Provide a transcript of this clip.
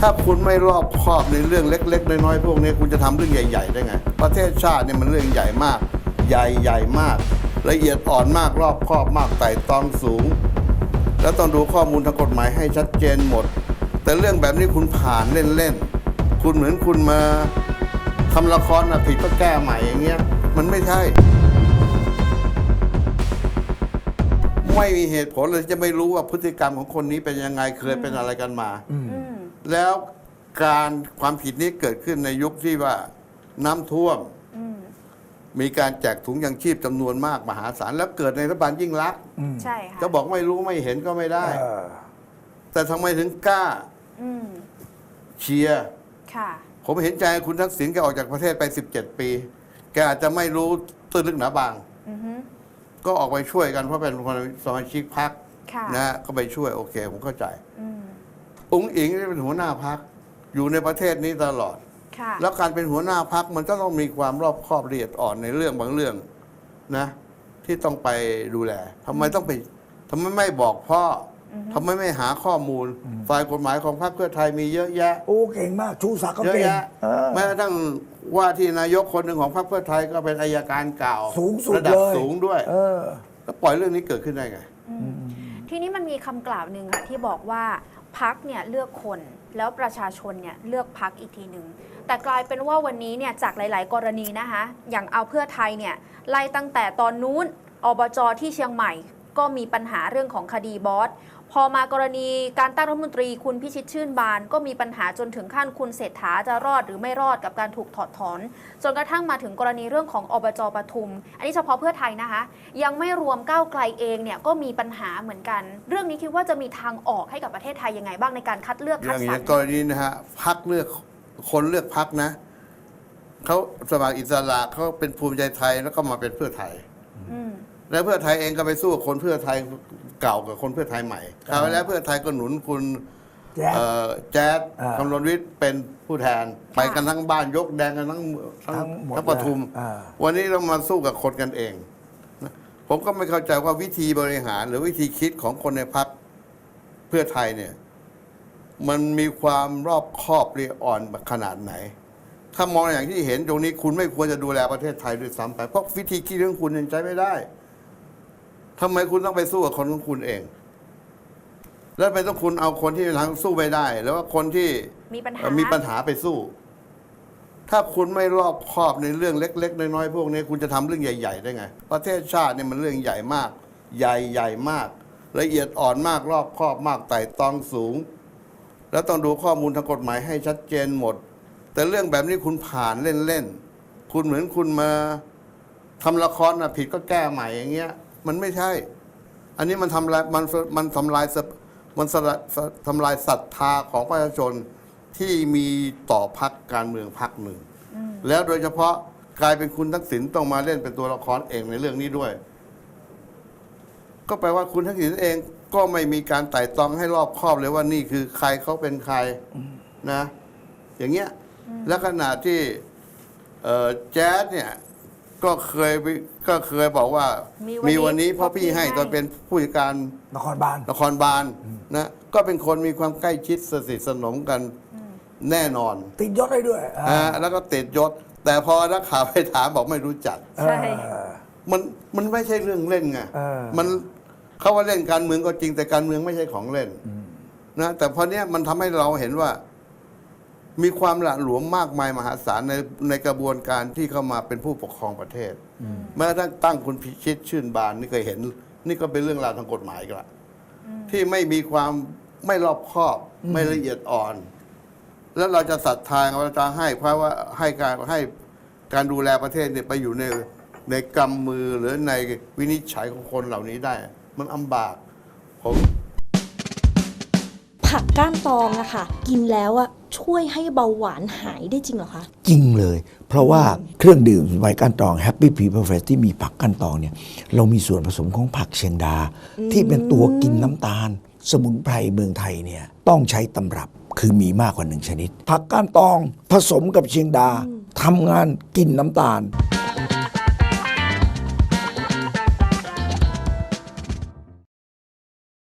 ถ้าคุณไม่รอบคอบในเรื่องเล็ก ๆ น้อยๆพวกนี้คุณจะทำเรื่องใหญ่ ๆ ได้ไง ประเทศชาติเนี่ยมันเรื่องใหญ่มาก ใหญ่ใหญ่มาก ละเอียดอ่อนมากรอบคอบมากไต่ตองสูง แล้วต้องดูข้อมูลทางกฎหมายให้ชัดเจนหมด แต่เรื่องแบบนี้คุณผ่านเล่นๆคุณเหมือนคุณมาทำละครนะผิดก็แก้ใหม่อย่างเงี้ยมันไม่ใช่ ไม่มีเหตุผลเลยจะไม่รู้ว่าพฤติกรรมของคนนี้เป็นยังไงเคยเป็นอะไรกันมาอื แล้วการความผิดนี้เกิดขึ้นในยุคที่ว่าน้ำท่วม อืมมีการแจกถุงยังชีพจำนวนมากมหาศาลแล้วเกิดในรัฐบาลยิ่งรักษณ์อืมใช่ค่ะจะบอกไม่รู้ไม่เห็นก็ไม่ได้ เออแต่ทำไมถึงกล้าอืมเชียร์ ค่ะ ผมเห็นใจคุณทักษิณแกออกจากประเทศไป 17 ปี แกอาจจะไม่รู้ตื้นลึกหนาบาง อือฮึก็ออกไปช่วยกันเพราะเป็นคนสมาชิกพรรคค่ะนะฮะก็ไปช่วยโอเค ผมเข้าใจ อืม อุ้งอิงนี่เป็นหัวหน้าพรรคอยู่ในประเทศนี้ตลอดค่ะแล้วการเป็นหัวหน้าพักมันก็ต้องมีความรอบคอบละเอียดอ่อนในเรื่องบางเรื่องนะ ที่ต้องไปดูแลทำไมต้องไปทำไมไม่บอกพ่ออทำไมไม่หาข้อมูล ฝ่ายกฎหมายของพรรคเพื่อไทยมีเยอะแยะ โอ้เก่งมาก ชูศักดิ์ก็เยอะเก่งแยะเออแม้กระทั่งว่าที่นายกคนหนึ่งของพรรคเพื่อไทยก็เป็นอายการเก่าสูงสุดระดัเลบยสูงด้วยเออแล้วปล่อยเรื่องนี้เกิดขึ้นได้ไงทีนี้มันมีคำกล่าวหนึ่งค่ะที่บอกว่า พักเนี่ยเลือกคนแล้วประชาชนเนี่ยเลือกพักอีกทีหนึ่งแต่กลายเป็นว่าวันนี้เนี่ยจากหลาย ๆ กรณีนะคะอย่างเอาเพื่อไทยเนี่ยไล่ตั้งแต่ตอนนู้นอบจที่เชียงใหม่ ก็มีปัญหาเรื่องของคดีบอส พอมากรณีการตั้งรัฐมนตรีคุณพิชิตชื่นบาน ก็มีปัญหาจนถึงขั้นคุณเศรษฐาจะรอดหรือไม่รอดกับการถูกถอดถอน จนกระทั่งมาถึงกรณีเรื่องของอบจปทุม อันนี้เฉพาะเพื่อไทยนะคะ ยังไม่รวมก้าวไกลเองเนี่ยก็มีปัญหาเหมือนกัน เรื่องนี้คิดว่าจะมีทางออกให้กับประเทศไทยยังไงบ้างในการคัดเลือกอคัดย่างสรนี้รกรณีนะฮะพักเลือกคนเลือกพักนะเขาสมัครอิสระเขาเป็นภูมิใจไทยแล้วก็มาเป็นเพื่อไทย แล้วเพื่อไทยเองก็ไปสู้กับคนเพื่อไทยเก่ากับคนเพื่อไทยใหม่คราวที่แล้วเพื่อไทยก็หนุนคุณแจ๊ดเอ่อแจ๊ดอ่าคำรณวิทย์เป็นผู้แทนไปกันทั้งบ้านยกแดงกันทั้งทั้งทั้งหมดทั้งปทุมอ่าวันนี้เรามาสู้กับคนกันเองนะผมก็ไม่เข้าใจว่าวิธีบริหาร หรือวิธีคิดของคนในพักเพื่อไทยเนี่ย มันมีความรอบคอบละเอียดอ่อนขนาดไหน ถ้ามองอย่างที่เห็นตรงนี้คุณไม่ควรจะดูแลประเทศไทยด้วยซ้ำไปเพราะวิธีคิดของคุณยังใช้ไม่ได้ ทำไมคุณต้องไปสู้กับคนของคุณเอง แล้วทำไปต้องคุณเอาคนที่ทางสู้ไม่ได้ แล้วว่าคนที่มีปัญหาเอ่อมีปัญหาไปสู้ ถ้าคุณไม่รอบคอบในเรื่องเล็ก ๆ น้อยๆพวกนี้คุณจะทำเรื่องใหญ่ ๆ ได้ไง ประเทศชาติเนี่ยมันเรื่องใหญ่มาก ใหญ่ใหญ่มาก ละเอียดอ่อนมากรอบคอบมากไต่ตองสูง แล้วต้องดูข้อมูลทางกฎหมายให้ชัดเจนหมด แต่เรื่องแบบนี้คุณผ่านเล่นๆคุณเหมือนคุณมาทำละครนะผิดก็แก้ใหม่อย่างเงี้ย มันไม่ใช่ อันนี้มันทำลายมันมันทำลายสะมันสละสะทำลายศรัทธาของประชาชนที่มีต่อพักการเมืองพักหนึ่ง แล้วโดยเฉพาะกลายเป็นคุณทักษิณต้องมาเล่นเป็นตัวละครเองในเรื่องนี้ด้วย ก็แปลว่าคุณทักษิณเองก็ไม่มีการไต่ตรองให้รอบคอบเลยว่านี่คือใครเขาเป็นใครนะ อย่างเงี้ยและขณะที่เอ่อแจ๊ดเนี่ย ก็เคยไปก็เคยบอกว่า มีวันนี้วันนี้เพราะพี่ให้เพราะพี่ให้ ตอนเป็นผู้จัดการนครบาลนครบาลนะก็เป็นคนมีความใกล้ชิดสนิทสนมกันแน่นอนติดยศได้ด้วยอ่าอ่าแล้วก็ติดยศ แต่พอนักข่าวไปถามบอกไม่รู้จัก ใช่ เออ มันมันไม่ใช่เรื่องเล่นไงเออ มันเขาว่าเล่นการเมืองก็จริงแต่การเมืองไม่ใช่ของเล่นนะแต่พอเนี้ยมันทำให้เราเห็นว่า มีความหละหลวมมากมายมหาศาลในในกระบวนการที่เข้ามาเป็นผู้ปกครองประเทศแม้กระทั่งตั้งคุณพิชิตชื่นบานนี่เคยเห็น นี่ก็เป็นเรื่องราวทางกฎหมายกันละที่ไม่มีความไม่รอบคอบไม่ละเอียดอ่อน แล้วเราจะศรัทธาเราจะให้เพราะว่าให้การให้การดูแลประเทศเนี่ยไปอยู่ในในกำมือหรือในวินิจฉัยของคนเหล่านี้ได้ มันลำบากผมผักก้านตองอะค่ะ กินแล้วอะ ช่วยให้เบาหวานหายได้จริงเหรอคะ จริงเลย เพราะว่าเครื่องดื่มสมัยก้านตอง Happy People Fresh ที่มีผักก้านตองเนี่ย เรามีส่วนผสมของผักเชียงดา ที่เป็นตัวกินน้ำตาล สมุนไพรเมืองไทยเนี่ยต้องใช้ตำรับคือมีมากกว่าหนึ่งชนิด ผักก้านตองผสมกับเชียงดาทำงานกินน้ำตาล